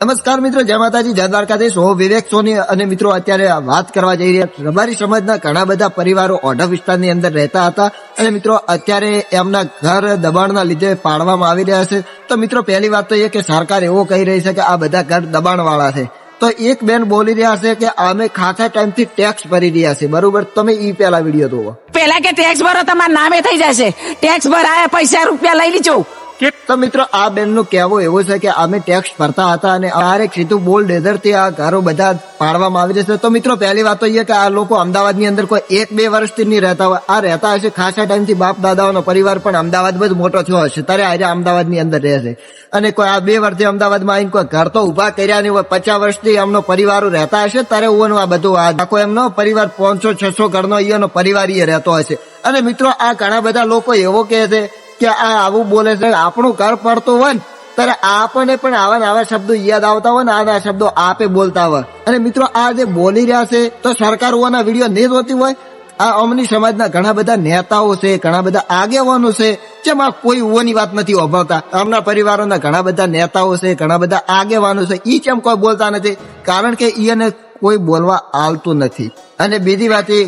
નમસ્કાર મિત્રો, જય માતાજી. જય દ્વારકાધીશ. હું વિવેક સોની અને મિત્રો, અત્યારે વાત કરવા જઈ રહ્યા. રબારી સમાજના ઘણા બધા પરિવારો ઓઢવ વિસ્તારની અંદર રહેતા હતા અને મિત્રો, અત્યારે એમના ઘર દબાણના લીધે પાડવામાં આવી રહ્યા છે. તો મિત્રો, પહેલી વાત તો એ કે સરકાર એવો કહી રહી છે કે આ બધા ઘર દબાણ વાળા છે. તો એક બેન બોલી રહ્યા છે કે અમે ખાસા ટાઈમથી ટેક્સ ભરી રહ્યા છે બરોબર? તમે ઈ પેલા વીડિયો જોવો પેલા કે ટેક્સ ભરો તમારા નામે થઈ જશે. ટેક્સ ભરાયા, પૈસા રૂપિયા લઈ લીજો તો મિત્રો, આ બેનનું કહેવું એવું છે કે અમે ટેક્સ ભરતા હતા અને અમારે સીધું બોલ ડેઝરથી આ ઘરો બધા પાડવામાં આવી છે તો મિત્રો, પહેલી વાત તો એ કે આ લોકો અમદાવાદની અંદર કોઈ એક બે વર્ષથી નહીં રહેતા હોય. આ રહેતા હશે ખાસા ટાઈમથી બાપ દાદાઓનો પરિવાર પણ અમદાવાદમાં જ મોટો થયો હશે. ત્યારે આજે અમદાવાદની અંદર રહે છે. અને કોઈ આ બે વર્ષથી અમદાવાદમાં આવીને કોઈ ઘર તો ઊભા કર્યા નહીં હોય, પચાસ વર્ષથી એમનો પરિવારો રહેતા હશે, ત્યારે ઓનું આ બધું આ આખો એમનો પરિવાર પાંચસો, છસો ઘરનો અહીંયાનો પરિવાર એ રહેતો હશે. અને મિત્રો, આ ઘણા બધા લોકો એવો કહે છે કે આ આવું બોલે છે, આપણું ઘર પડતું હોય ને, ત્યારે આપણને પણ આવા આવા શબ્દો યાદ આવતા હોય ને આવા શબ્દો આપે બોલતા હોય. અને મિત્રો, આ જે બોલી રહ્યા છે, તો સરકાર હોવાના વીડિયો નહીં જોતી હોય. આ અમની સમાજના ઘણા બધા નેતાઓ છે, ઘણા બધા આગેવાનો છે, જેમાં કોઈ ઓની વાત નથી ઓભાવતા આમના પરિવારોના ઘણા બધા નેતાઓ છે, ઘણા બધા આગેવાનો છે, ઈ કેમ કોઈ બોલતા નથી? કારણ કે ઈને કોઈ બોલવા આવતું નથી. અને બીજી વાત એ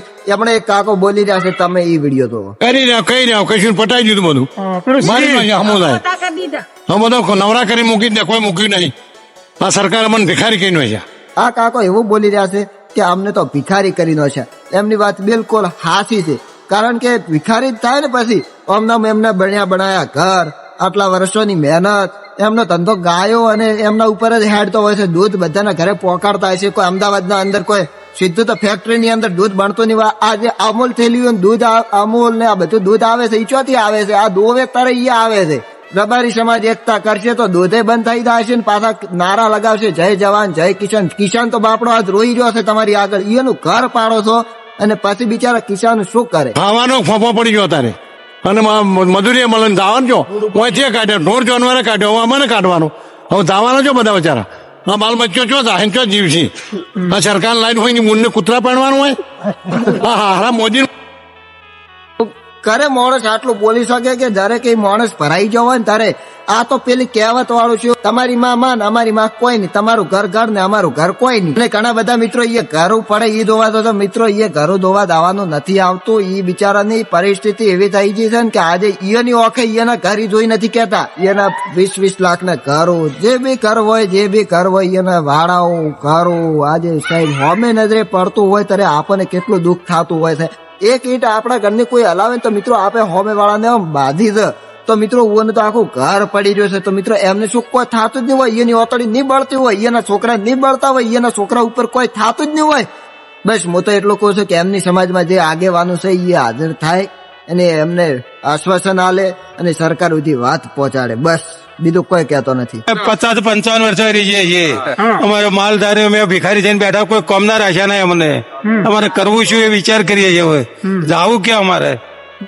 એક કાકો બોલી રહ્યા છે તમે એ વીડિયો તો કરી રહ્યા કઈ રહ્યા કશું પટાઈ દીધું બધું? મારી હમો થાય. હમો તો નવરા કરી મૂકી દે કોઈ મૂક્યું નહીં. આ સરકાર અમને ભિખારી કહી છે આ કાકો એવું બોલી રહ્યા છે કે અમને તો ભિખારી કરી નો છે એમની વાત બિલકુલ હાસી છે. કારણ કે ભિખારી થાય ને પછી અમને એમને બન્યા બનાયા ઘર આટલા વર્ષોની મહેનત એમનો ધંધો ગાયો અને એમના ઉપર જ હેડતો હોય છે. દૂધ બધાના ઘરે પહોંચાડતા હોય છે. કોઈ અમદાવાદના અંદર કોઈ સીધું તો ફેક્ટરીની અંદર દૂધ બનતું નહીં. આ જે અમૂલ થયેલી દૂધ અમૂલ ને આ બધું દૂધ આવે છે, ઈ ચોથી આવે છે? આ દોવે તારે ઈ આવે છે. રબારી સમાજ એકતા કરશે તો દૂધે બંધ થઈ જશે ને પાછા નારા લગાવશે. જય જવાન, જય કિસાન. કિસાન તો બાપડો આજ રોઈ રહ્યો છે તમારી આગળ. એનું ઘર પાડો છો અને પછી બિચારા કિસાન શું કરે? ખાવાનો ફોફો પડી ગયો તારે અને મજૂરી મળે ધાવાનું છો હું જે કાઢ્યો, ઢોર જાનવરે કાઢ્યો હવે અમને કાઢવાનો. હવે ધાવાનો છો બધા બચારા? હા બાલ બચ્યો છો જાહેર છો જીવ છે આ સરકાર લાઈન હોય ને મૂળને કૂતરા પાડવાનું હોય? હા હા હા મોદી કરે માણસ આટલું બોલી શકે કે જયારે કઈ માણસ ભરાઈ જવો ને ત્યારે આ તો પેલી કહેવત વાળું છે, તમારી માં માં અમારી માં કોઈ નહીં, તમારું ઘર ઘર ને અમારું ઘર કોઈ નહીં. ઘણા બધા મિત્રો એ ઘર પડે એ ધોવા તો મિત્રો એ ઘરું ધોવા દાવાનું નથી આવતું એ બિચારાની પરિસ્થિતિ એવી થઈ ગઈ છે કે આજે ઈયની ઓખે ઈયના ઘર જોઈ નથી કેતા એના વીસ વીસ લાખ ના ઘરો, જે બી ઘર હોય, જે બી ઘર હોય એના વાળાઓ ઘરો, આજે સાહેબ હોમે નજરે પડતું હોય, ત્યારે આપણને કેટલું દુઃખ થતું હોય છે. એક ઈંટ આપણા ઘરની કોઈ હલાવે તો મિત્રો આપે હોમે વાળાને બાંધી દે. તો મિત્રો ઓને તો આખું ઘર પડી રહ્યો છે. તો મિત્રો એમને શું કોઈ થતું જ નહીં હોય, એની ઓતળી નહીં બળતી હોય, એના છોકરા નહીં બળતા હોય, એના છોકરા ઉપર કોઈ થતું જ નહીં હોય. બસ હું તો એટલું કહું છું કે એમની સમાજમાં જે આગેવાનો છે એ હાજર થાય અને એમને આશ્વાસન આલે અને સરકાર સુધી વાત પહોંચાડે. બસ. બીજું કોઈ કહેતો નથી. પચાસ પંચાવન વર્ષ રહી છે અમારો માલધારી અમે ભિખારી જઈને બેઠા કોઈ કોમના રાખ્યા નહીં અમને. અમારે કરવું શું એ વિચાર કરીએ છીએ હવે. જાવું ક્યાં અમારે?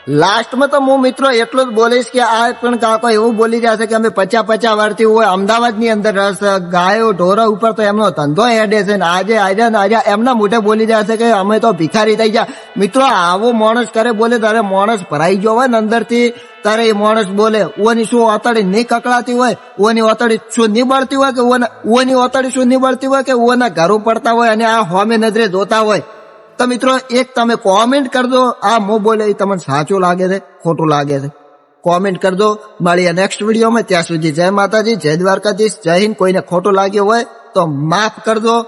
લાસ્ટમાં તો હું મિત્રો એટલું જ બોલીશ કે આ પણ કાકો એવું બોલી રહ્યા છે કે અમે પચા પચા વર્ષથી હોય અમદાવાદની અંદર રસ, ગાયો, ઢોરા ઉપર તો એમનો ધંધો એડે છે ને આજે આજે ને આજે એમના મોઢે બોલી રહ્યા છે કે અમે તો ભિખારી થઈ ગયા. મિત્રો, આવો માણસ કરે બોલે? તારે માણસ ભરાઈ ગયો હોય ને અંદરથી, તારે એ માણસ બોલે ઓની શું ઓતડી નહીં કકડાતી હોય? ઓની ઓતડી શું નહીં બળતી હોય? કે ઓની ઓતડી શું નહીં બળતી હોય? કે ઓના ઘર પડતા હોય અને આ હોમે નજરે જોતા હોય? તો મિત્રો, એક તમે કોમેન્ટ કરજો. આ મો બોલે એ તમને સાચું લાગે છે, ખોટું લાગે છે. કોમેન્ટ કરજો. મળીએ નેક્સ્ટ વિડીયોમાં ત્યાં સુધી જય માતાજી, જય દ્વારકાધીશ. જય હિન્દ. કોઈને ખોટું લાગ્યું હોય તો માફ કરી દો